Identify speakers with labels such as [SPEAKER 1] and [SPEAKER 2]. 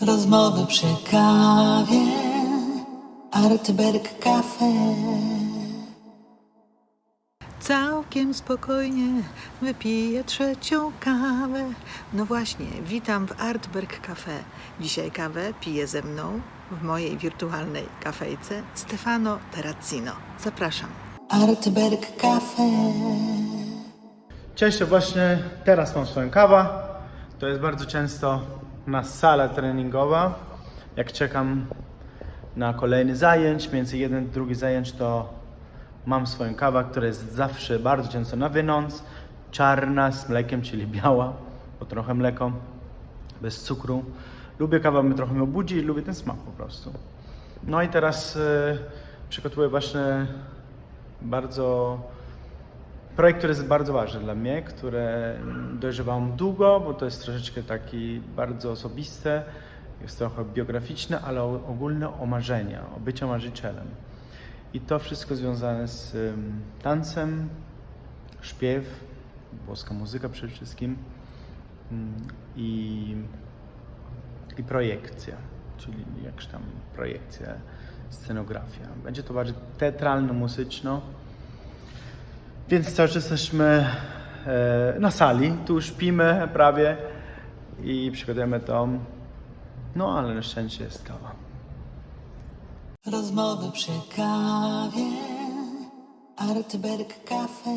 [SPEAKER 1] Rozmowy przy kawie, Artberg Cafe.
[SPEAKER 2] Całkiem spokojnie wypiję trzecią kawę. No właśnie, witam w Artberg Cafe. Dzisiaj kawę pije ze mną w mojej wirtualnej kafejce Stefano Terracino. Zapraszam.
[SPEAKER 1] Artberg Cafe.
[SPEAKER 3] Cześć, właśnie teraz mam swoją kawę. To jest bardzo często na sala treningowa. Jak czekam na kolejny zajęć, między jeden drugi zajęć, to mam swoją kawę, która jest zawsze bardzo często na wynąc. Czarna z mlekiem, czyli biała, bo trochę mleko, bez cukru. Lubię kawę, mnie trochę mnie obudzi i lubię ten smak po prostu. No i teraz e, przygotuję właśnie bardzo projekt, który jest bardzo ważny dla mnie, które dojrzewałem długo, bo to jest troszeczkę taki bardzo osobiste, jest trochę biograficzne, ale ogólne o marzenia, o bycia marzycielem. I to wszystko związane z tancem, śpiew, włoska muzyka przede wszystkim ym, i, i projekcja, czyli jakś tam projekcja, scenografia. Będzie to bardziej teatralno-muzyczno, więc cały czas jesteśmy e, na sali, tu śpimy prawie i przygotujemy to. No ale na szczęście jest kawa.
[SPEAKER 1] Rozmowy przy kawie, Artberg Cafe.